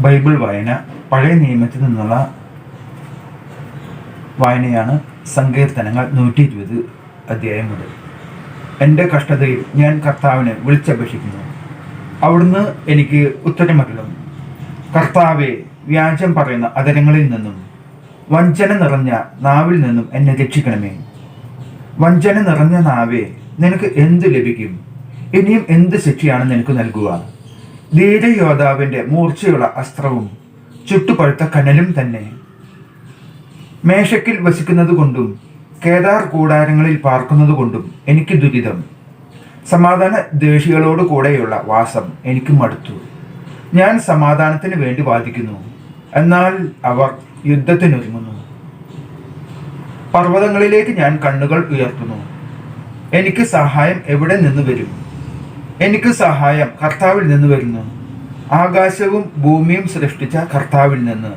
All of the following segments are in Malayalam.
ബൈബിൾ വായന പഴയ നിയമത്തിൽ നിന്നുള്ള വായനയാണ് സങ്കീർത്തനങ്ങൾ നൂറ്റി ഇരുപത് അധ്യായം മുതൽ. എന്റെ കഷ്ടതയിൽ ഞാൻ കർത്താവിനെ വിളിച്ചപേക്ഷിക്കുന്നു. അവിടുന്ന് എനിക്ക് ഉത്തരമരുളും. കർത്താവെ വ്യാജം പറയുന്ന അതരങ്ങളിൽ നിന്നും വഞ്ചന നിറഞ്ഞ നാവിൽ നിന്നും എന്നെ രക്ഷിക്കണമേ. വഞ്ചന നിറഞ്ഞ നാവേ നിനക്ക് എന്ത് ലഭിക്കും? ഇനിയും എന്ത് ശിക്ഷയാണ് നിനക്ക് നൽകുക? ധീരയോദ്ധാവിന്റെ മൂർച്ചയുള്ള അസ്ത്രവും ചുട്ടുപഴുത്ത കനലും തന്നെ. മേശക്കിൽ വസിക്കുന്നത് കൊണ്ടും കേദാർ കൂടാരങ്ങളിൽ പാർക്കുന്നത് കൊണ്ടും എനിക്ക് ദുരിതം. സമാധാന ദേഷികളോട് കൂടെയുള്ള വാസം എനിക്ക് മടുത്തു. ഞാൻ സമാധാനത്തിന് വേണ്ടി വാദിക്കുന്നു. എന്നാൽ അവർ യുദ്ധത്തിനൊരുങ്ങുന്നു. പർവതങ്ങളിലേക്ക് ഞാൻ കണ്ണുകൾ ഉയർത്തുന്നു. എനിക്ക് സഹായം എവിടെ നിന്ന് വരും? എനിക്ക് സഹായം കർത്താവിൽ നിന്ന് വരുന്നു. ആകാശവും ഭൂമിയും സൃഷ്ടിച്ച കർത്താവിൽ നിന്ന്.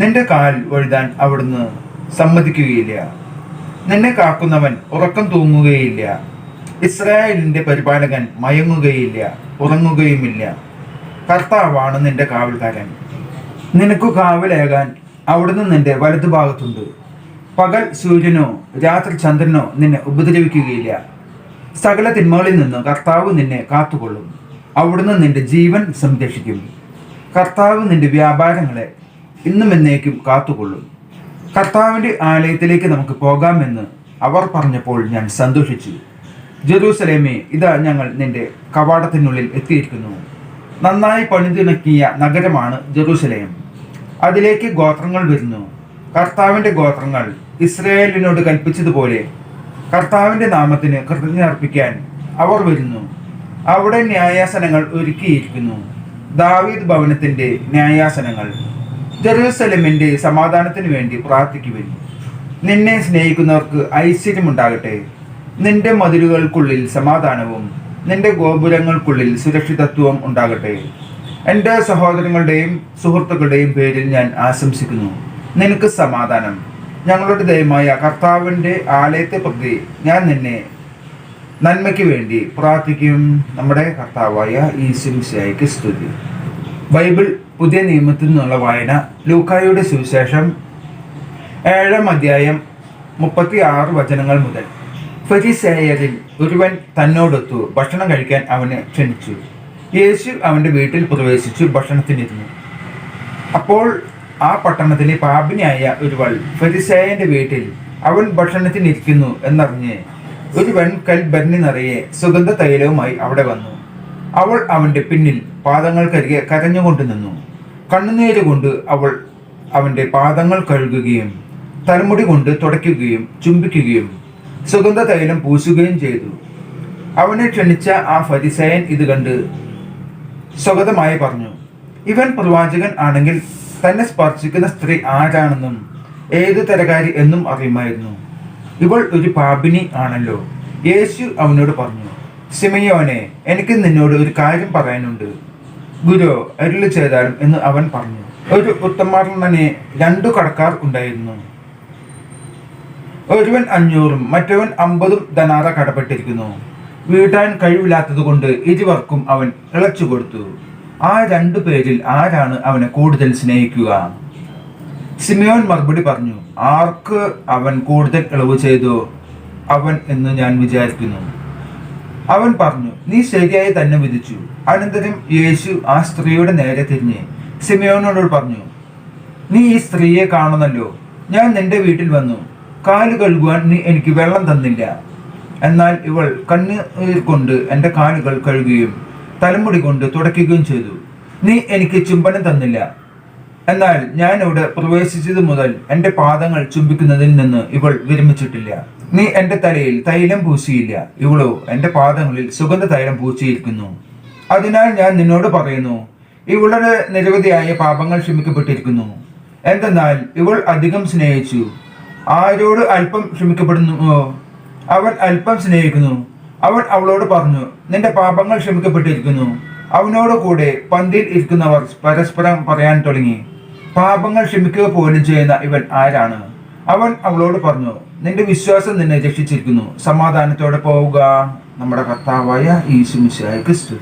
നിന്റെ കാൽ വഴുതാൻ അവിടുന്ന് സമ്മതിക്കുകയില്ല. നിന്നെ കാക്കുന്നവൻ ഉറക്കം തൂങ്ങുകയില്ല. ഇസ്രായേലിന്റെ പരിപാലകൻ മയങ്ങുകയില്ല ഉറങ്ങുകയുമില്ല. കർത്താവാണ് നിന്റെ കാവൽക്കാരൻ. നിനക്ക് കാവലേകാൻ അവിടുന്ന് നിന്റെ വലതുഭാഗത്തുണ്ട്. പകൽ സൂര്യനോ രാത്രി ചന്ദ്രനോ നിന്നെ ഉപദ്രവിക്കുകയില്ല. സകല തിന്മകളിൽ നിന്ന് കർത്താവ് നിന്നെ കാത്തുകൊള്ളും. അവിടുന്ന് നിന്റെ ജീവൻ സംരക്ഷിക്കും. കർത്താവ് നിന്റെ വ്യാപാരങ്ങളെ ഇന്നും എന്നേക്കും കാത്തുകൊള്ളും. കർത്താവിന്റെ ആലയത്തിലേക്ക് നമുക്ക് പോകാമെന്ന് അവർ പറഞ്ഞപ്പോൾ ഞാൻ സന്തോഷിച്ചു. ജെറൂസലേമേ ഇതാ ഞങ്ങൾ നിന്റെ കവാടത്തിനുള്ളിൽ എത്തിയിരിക്കുന്നു. നന്നായി പണിതിണക്കിയ നഗരമാണ് ജെറൂസലേം. അതിലേക്ക് ഗോത്രങ്ങൾ വരുന്നു. കർത്താവിന്റെ ഗോത്രങ്ങൾ ഇസ്രയേലിനോട് കൽപ്പിച്ചതുപോലെ കർത്താവിന്റെ നാമത്തിന് കൃതജ്ഞ അർപ്പിക്കാൻ അവർ വരുന്നു. അവിടെ ന്യായാസനങ്ങൾ ഒരുക്കിയിരിക്കുന്നു. ദാവീദ് ഭവനത്തിന്റെ ന്യായാസനങ്ങൾ ജെറൂസലമിന്റെ സമാധാനത്തിന് വേണ്ടി പ്രാർത്ഥിക്കുവിൻ. നിന്നെ സ്നേഹിക്കുന്നവർക്ക് ഐശ്വര്യമുണ്ടാകട്ടെ. നിന്റെ മതിലുകൾക്കുള്ളിൽ സമാധാനവും നിന്റെ ഗോപുരങ്ങൾക്കുള്ളിൽ സുരക്ഷിതത്വവും ഉണ്ടാകട്ടെ. എന്റെ സഹോദരങ്ങളുടെയും സുഹൃത്തുക്കളുടെയും പേരിൽ ഞാൻ ആശംസിക്കുന്നു. നിനക്ക് സമാധാനം. ഞങ്ങളുടെ ദൈവമായ കർത്താവിന്റെ ആലയത്തെ പ്രതി ഞാൻ നിന്നെ നന്മയ്ക്ക് വേണ്ടി പ്രാർത്ഥിക്കും. നമ്മുടെ കർത്താവായ ഈശ്വരിശായിക്ക് സ്തുതി. ബൈബിൾ പുതിയ നിയമത്തിൽ നിന്നുള്ള വായന ലൂക്കായുടെ സുവിശേഷം ഏഴാം അധ്യായം മുപ്പത്തി ആറ് വചനങ്ങൾ മുതൽ. ഫരിസേയരിൽ ഒരുവൻ തന്നോടൊത്തു ഭക്ഷണം കഴിക്കാൻ അവനെ ക്ഷണിച്ചു. യേശു അവന്റെ വീട്ടിൽ പ്രവേശിച്ചു ഭക്ഷണത്തിനിരുന്നു. അപ്പോൾ ആ പട്ടണത്തിലെ പാപിനിയായ ഒരുവൾ ഫരിസേയന്റെ വീട്ടിൽ അവൻ ഭക്ഷണത്തിനിരിക്കുന്നു എന്നറിഞ്ഞ് ഒരു വെൺകൽ ബന്നി നിറയെ സുഗന്ധ തൈലവുമായി അവിടെ വന്നു. അവൾ അവന്റെ പിന്നിൽ പാദങ്ങൾക്കരികെ കരഞ്ഞുകൊണ്ട് നിന്നു. കണ്ണുനീര് കൊണ്ട് അവൾ അവന്റെ പാദങ്ങൾ കഴുകുകയും തലമുടി കൊണ്ട് തുടയ്ക്കുകയും ചുംബിക്കുകയും സുഗന്ധ തൈലം പൂശുകയും ചെയ്തു. അവനെ ക്ഷണിച്ച ആ ഫരിസയൻ ഇത് കണ്ട് സ്വഗതമായി പറഞ്ഞു ഇവൻ പ്രവാചകൻ ആണെങ്കിൽ തന്നെ സ്പർശിക്കുന്ന സ്ത്രീ ആരാണെന്നും ഏത് തരകാരി എന്നും അറിയുമായിരുന്നു. ഇവൾ ഒരു പാപിനി ആണല്ലോ. യേശു അവനോട് പറഞ്ഞു സിമയോനെ എനിക്ക് നിന്നോട് ഒരു കാര്യം പറയാനുണ്ട്. ഗുരു അരുളി ചെയ്താലും എന്ന് അവൻ പറഞ്ഞു. ഒരു ഉത്തമാർണനെ രണ്ടു കടക്കാർ ഉണ്ടായിരുന്നു. ഒരുവൻ അഞ്ഞൂറും മറ്റവൻ അമ്പതും ധനാറ കടപ്പെട്ടിരിക്കുന്നു. വീട്ടാൻ കഴിവില്ലാത്തത് കൊണ്ട് ഇരുവർക്കും അവൻ ഇളച്ചു കൊടുത്തു ആ രണ്ടു പേരിൽ ആരാണ് അവനെ കൂടുതൽ സ്നേഹിക്കുക? സിമിയോൻ മറുപടി പറഞ്ഞു ആർക്ക് അവൻ കൂടുതൽ ഇളവ് ചെയ്തു? അവൻ എന്ന് ഞാൻ വിചാരിക്കുന്നു. അവൻ പറഞ്ഞു നീ ശരിയായി തന്നെ വിധിച്ചു. അനന്തരം യേശു ആ സ്ത്രീയുടെ നേരെ തിരിഞ്ഞ് സിമിയോനോട് പറഞ്ഞു നീ ഈ സ്ത്രീയെ കാണുന്നല്ലോ. ഞാൻ നിന്റെ വീട്ടിൽ വന്നു. കാൽ കഴുകുവാൻ നീ എനിക്ക് വെള്ളം തന്നില്ല. എന്നാൽ ഇവൾ കണ്ണീർ കൊണ്ട് എന്റെ കാലുകൾ കഴുകുകയും തലമുടി കൊണ്ട് തുടയ്ക്കുകയും ചെയ്തു. നീ എനിക്ക് ചുംബനം തന്നില്ല. എന്നാൽ ഞാൻ ഇവിടെ പ്രവേശിച്ചത് മുതൽ എന്റെ പാദങ്ങൾ ചുംബിക്കുന്നതിൽ നിന്ന് ഇവൾ വിരമിച്ചിട്ടില്ല. നീ എന്റെ തലയിൽ തൈലം പൂശിയില്ല. ഇവളോ എന്റെ പാദങ്ങളിൽ സുഗന്ധ തൈലം പൂശിയിരിക്കുന്നു. അതിനാൽ ഞാൻ നിന്നോട് പറയുന്നു ഇവളുടെ നിരവധിയായ പാപങ്ങൾ ക്ഷമിക്കപ്പെട്ടിരിക്കുന്നു. എന്തെന്നാൽ ഇവൾ അധികം സ്നേഹിച്ചു. ആരോട് അല്പം ക്ഷമിക്കപ്പെടുന്നു? അവൻ അല്പം സ്നേഹിക്കുന്നു. അവൻ അവളോട് പറഞ്ഞു നിന്റെ പാപങ്ങൾ ക്ഷമിക്കപ്പെട്ടിരിക്കുന്നു. അവനോട് കൂടെ പന്തിയിൽ ഇരിക്കുന്നവർ പരസ്പരം പറയാൻ തുടങ്ങി. പാപങ്ങൾ ക്ഷമിക്കുക പോലും ചെയ്യുന്ന ഇവൻ ആരാണ്? അവൻ അവളോട് പറഞ്ഞു നിന്റെ വിശ്വാസം നിന്നെ രക്ഷിച്ചിരിക്കുന്നു. സമാധാനത്തോടെ പോവുക. നമ്മുടെ കർത്താവായ ഈശുമിശായിക്ക് സ്തുതി.